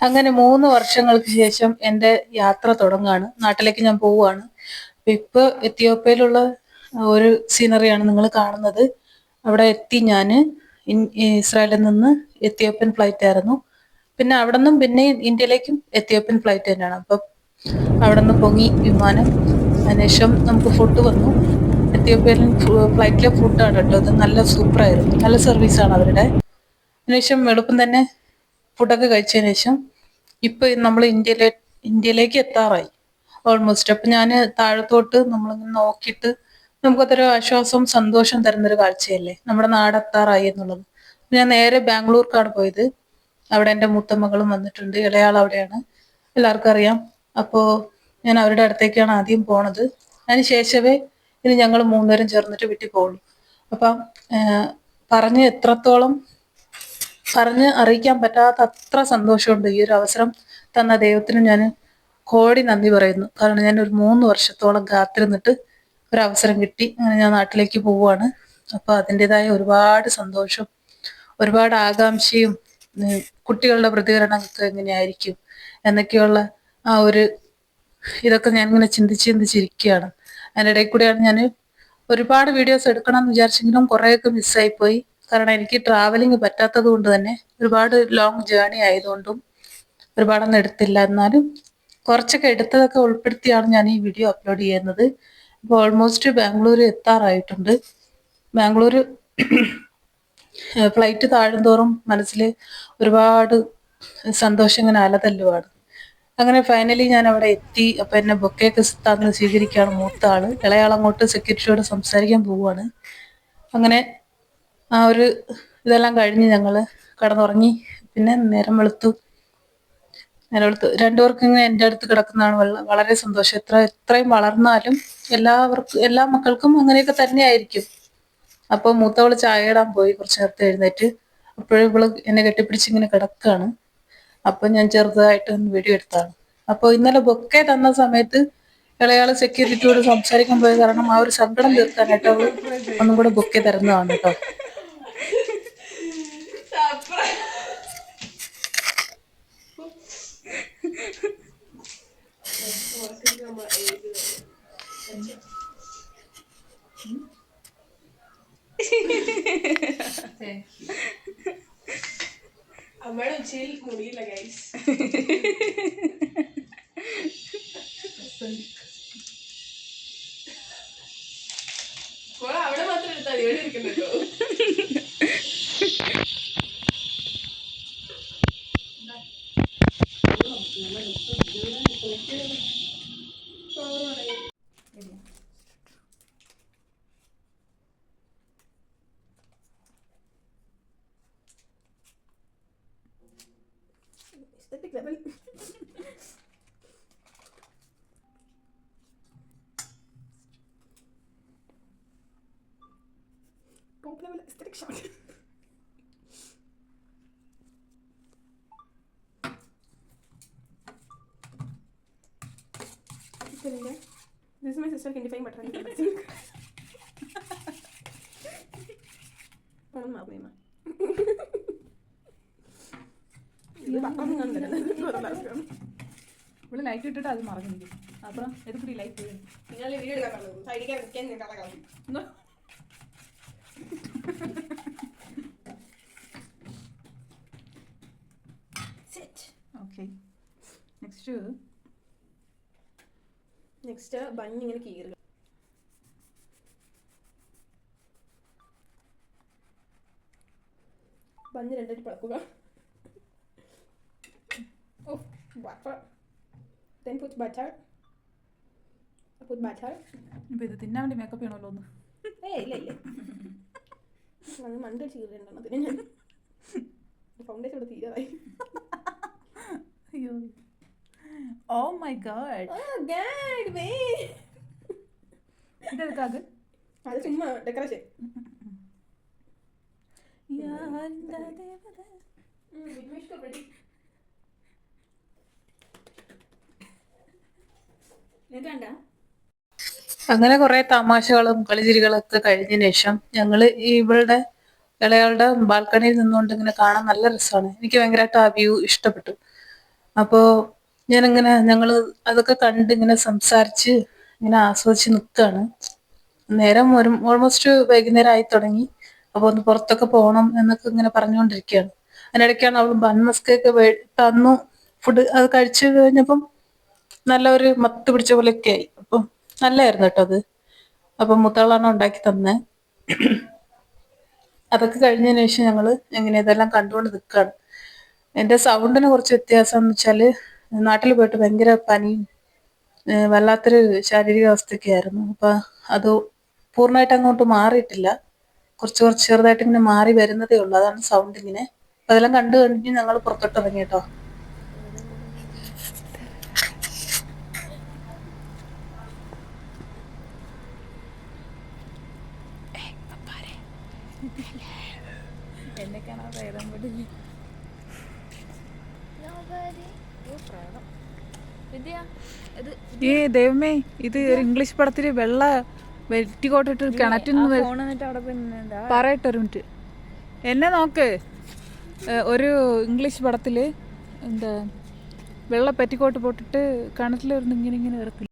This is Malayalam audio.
അങ്ങനെ മൂന്ന് വർഷങ്ങൾക്ക് ശേഷം എന്റെ യാത്ര തുടങ്ങുകയാണ് നാട്ടിലേക്ക് ഞാൻ പോവുകയാണ്. അപ്പൊ ഇപ്പൊ എത്തിയോപ്പയിലുള്ള ഒരു സീനറിയാണ് നിങ്ങൾ കാണുന്നത്. അവിടെ എത്തി ഞാൻ ഇസ്രായേലിൽ നിന്ന് എത്തിയോപ്യൻ ഫ്ലൈറ്റ് ആയിരുന്നു. പിന്നെ അവിടെ നിന്നും പിന്നെ ഇന്ത്യയിലേക്കും എത്തിയോപ്യൻ ഫ്ലൈറ്റ് തന്നെയാണ്. അപ്പം അവിടെ നിന്ന് പൊങ്ങി വിമാനം. അതിനുശേഷം നമുക്ക് ഫുഡ് വന്നു. എത്തിയോപ്യൻ ഫ്ലൈറ്റിലെ ഫുഡാണ് കേട്ടോ. അത് നല്ല സൂപ്പറായിരുന്നു നല്ല സർവീസാണ് അവരുടെ. അതിനുശേഷം എളുപ്പം തന്നെ ഫുഡൊക്കെ കഴിച്ചതിന് ശേഷം ഇപ്പൊ നമ്മൾ ഇന്ത്യയിലെ ഇന്ത്യയിലേക്ക് എത്താറായി. ഓൾമോസ്റ്റ് അപ്പൊ ഞാൻ താഴത്തോട്ട് നമ്മളിങ്ങനെ നോക്കിയിട്ട് നമുക്കതൊരു ആശ്വാസം സന്തോഷം തരുന്നൊരു കാഴ്ചയല്ലേ? നമ്മുടെ നാട് എത്താറായി എന്നുള്ളത്. ഞാൻ നേരെ ബാംഗ്ലൂർക്കാണ് പോയത്. അവിടെ എന്റെ മുത്തമ്മകളും വന്നിട്ടുണ്ട്. ഇളയാൾ അവിടെയാണ്. എല്ലാവർക്കും അറിയാം. അപ്പോൾ ഞാൻ അവരുടെ അടുത്തേക്കാണ് ആദ്യം പോണത്. അതിന് ശേഷമേ ഇനി ഞങ്ങൾ മൂന്നുപേരും ചേർന്നിട്ട് വീട്ടിൽ പോകുള്ളൂ അപ്പം പറഞ്ഞ് എത്രത്തോളം പറഞ്ഞ് അറിയിക്കാൻ പറ്റാത്ത അത്ര സന്തോഷമുണ്ട് ഈ ഒരു അവസരം തന്ന ദൈവത്തിന് ഞാൻ കോടി നന്ദി പറയുന്നു. കാരണം ഞാൻ ഒരു മൂന്ന് വർഷത്തോളം കാത്തിരുന്നിട്ട് ഒരു അവസരം കിട്ടി. അങ്ങനെ ഞാൻ നാട്ടിലേക്ക് പോവുകയാണ്. അപ്പൊ അതിന്റെതായ ഒരുപാട് സന്തോഷം ഒരുപാട് ആകാംക്ഷയും കുട്ടികളുടെ പ്രതികരണമൊക്കെ എങ്ങനെയായിരിക്കും എന്നൊക്കെയുള്ള ആ ഒരു ഇതൊക്കെ ഞാൻ ഇങ്ങനെ ചിന്തിച്ച് ചിന്തിച്ചിരിക്കുകയാണ് അതിന്റെ ഇടയിൽ കൂടെയാണ് ഞാൻ ഒരുപാട് വീഡിയോസ് എടുക്കണം എന്ന് വിചാരിച്ചെങ്കിലും കുറേയൊക്കെ മിസ്സായി പോയി. കാരണം എനിക്ക് ട്രാവലിംഗ് പറ്റാത്തത് കൊണ്ട് തന്നെ ഒരുപാട് ലോങ് ജേണി ആയതുകൊണ്ടും ഒരുപാടൊന്നും എടുത്തില്ല. എന്നാലും കുറച്ചൊക്കെ എടുത്തതൊക്കെ ഉൾപ്പെടുത്തിയാണ് ഞാൻ ഈ വീഡിയോ അപ്ലോഡ് ചെയ്യുന്നത്. ഇപ്പോൾ ഓൾമോസ്റ്റ് ബാംഗ്ലൂർ എത്താറായിട്ടുണ്ട്. ബാംഗ്ലൂർ ഫ്ലൈറ്റ് താഴുന്തോറും മനസ്സിൽ ഒരുപാട് സന്തോഷം ഇങ്ങനെ അലതല്ലുവാണ് അങ്ങനെ ഫൈനലി ഞാൻ അവിടെ എത്തി. അപ്പൊ എന്നെ ബൊക്കെയൊക്കെ തന്ന് സ്വീകരിക്കുകയാണ് മൂത്ത ആൾ. ഇളയാളങ്ങോട്ട് സെക്യൂരിറ്റിയോട് സംസാരിക്കാൻ പോവുകയാണ് അങ്ങനെ ആ ഒരു ഇതെല്ലാം കഴിഞ്ഞ് ഞങ്ങൾ കടന്നുറങ്ങി. പിന്നെ നേരം വെളുത്തു. നേരം വെളുത്തു. രണ്ടുപേർക്കും ഇങ്ങനെ എന്റെ അടുത്ത് കിടക്കുന്നതാണ് വള- വളരെ സന്തോഷം. എത്ര എത്രയും വളർന്നാലും എല്ലാവർക്കും എല്ലാ മക്കൾക്കും അങ്ങനെയൊക്കെ തന്നെയായിരിക്കും. അപ്പോൾ മൂത്തവൾ ചായ ഇടാൻ പോയി. കുറച്ച് നേരത്തെ എഴുന്നേറ്റ്. അപ്പോഴും ഇവൾ എന്നെ കെട്ടിപ്പിടിച്ച് ഇങ്ങനെ കിടക്കുകയാണ് അപ്പൊ ഞാൻ ചെറുതായിട്ട് ഒന്ന് വീഡിയോ എടുത്താണ്. അപ്പോൾ ഇന്നലെ ബൊക്കെ തന്ന സമയത്ത് ഇളയാൾ സെക്യൂരിറ്റിയോട് സംസാരിക്കാൻ പോയ കാരണം ആ ഒരു സങ്കടം തീർക്കാനായിട്ട് അവൾ ഒന്നും കൂടെ ബൊക്കെ തരുന്നതാണ് കേട്ടോ. അമ്മയുടെ ഉച്ചയിൽ മുടിയില്ല guys beklemmen. Pomkneme strik shot. This is my sister identifying butter. Pon een maar nemen. ഇത് പത്രം കണ്ടിരുന്നു ഇവിടെ ലൈറ്റ് ഇട്ടിട്ട് അത് മറന്നിരിക്കും അപ്പുറം എതുക്കുടി ലൈറ്റ് നിങ്ങൾ വീഡിയോ എടുക്കാൻ ഓക്കെ നെക്സ്റ്റ് നെക്സ്റ്റ് ബണ്ണി ഇങ്ങനെ കീറുക ബണ്ണ് രണ്ടായിട്ട് പിളക്കുക ഓ butter then put butter. Put butter. ഇപ്പൊ ഇത് തിന്നാൻ വേണ്ടി മേക്കപ്പ് ചെയ്യണമല്ലോ ഒന്ന്. ഏയ് ഇല്ല ഇല്ല. അത് മണ്ട ചീറിട്ടുണ്ടെന്ന് അതിന് ഞാൻ. ഫൗണ്ടേഷൻ ഇവിടെ തീരാതായി അയ്യോ. Oh my god Oh, way. ഇതെടുക്കാത് അത് ചുമ്മാ ഡെക്കറേഷൻ അങ്ങനെ കുറെ തമാശകളും കളിചിരികളും ഒക്കെ കഴിഞ്ഞ ശേഷം ഞങ്ങൾ ഇവളുടെ ഇളയാളുടെ ബാൽക്കണിയിൽ നിന്നുകൊണ്ട് ഇങ്ങനെ കാണാൻ നല്ല രസമാണ്. എനിക്ക് ഭയങ്കരമായിട്ട് ആ വ്യൂ ഇഷ്ടപ്പെട്ടു. അപ്പോൾ ഞാനിങ്ങനെ ഞങ്ങൾ അതൊക്കെ കണ്ട് ഇങ്ങനെ സംസാരിച്ച് ഇങ്ങനെ ആസ്വദിച്ച് നിൽക്കുകയാണ് നേരം ഒരു ഓൾമോസ്റ്റ് വൈകുന്നേരം ആയി തുടങ്ങി. അപ്പോൾ ഒന്ന് പുറത്തൊക്കെ പോകണം എന്നൊക്കെ ഇങ്ങനെ പറഞ്ഞുകൊണ്ടിരിക്കുകയാണ്. അതിനിടയ്ക്കാണ് അവൾ ബൺമസ്കൊക്കെ തന്നു. ഫുഡ് അത് കഴിച്ചു കഴിഞ്ഞപ്പം നല്ല ഒരു മത്ത് പിടിച്ച പോലെയൊക്കെ ആയി. അപ്പം നല്ലായിരുന്നു കേട്ടോ അത്. അപ്പം മുത്താളാണ് ഉണ്ടാക്കി തന്നെ. അതൊക്കെ കഴിഞ്ഞതിന് ശേഷം ഞങ്ങൾ എങ്ങനെ ഇതെല്ലാം കണ്ടുകൊണ്ട് നിൽക്കുകയാണ് എന്റെ സൗണ്ടിന് കുറച്ച് വ്യത്യാസം എന്ന് വെച്ചാൽ നാട്ടിൽ പോയിട്ട് ഭയങ്കര പനിയും വല്ലാത്തൊരു ശാരീരിക അവസ്ഥയൊക്കെ ആയിരുന്നു. അപ്പം അത് പൂർണമായിട്ട് അങ്ങോട്ട് മാറിയിട്ടില്ല. കുറച്ച് കുറച്ച് ചെറുതായിട്ട് ഇങ്ങനെ മാറി വരുന്നതേ ഉള്ളൂ. അതാണ് സൗണ്ട് ഇങ്ങനെ അപ്പം അതെല്ലാം കണ്ടു കഴിഞ്ഞ് ഞങ്ങൾ പുറത്തോട്ട് ഇറങ്ങി കേട്ടോ. വിദ്യ ഇത് ഏ ദൈവമേ ഇത് ഒരു ഇംഗ്ലീഷ് പടത്തിൽ വെള്ള വെറ്റിക്കോട്ടിട്ട് നിന്നെന്താ പറയട്ടെ ഒരു മിനിറ്റ്. എന്നെ നോക്ക്. ഒരു ഇംഗ്ലീഷ് പടത്തിൽ എന്താ വെള്ള പെറ്റിക്കോട്ട് പോട്ടിട്ട് കിണറ്റിൽ ഇങ്ങനെ ഇങ്ങനെ ഇറക്കില്ല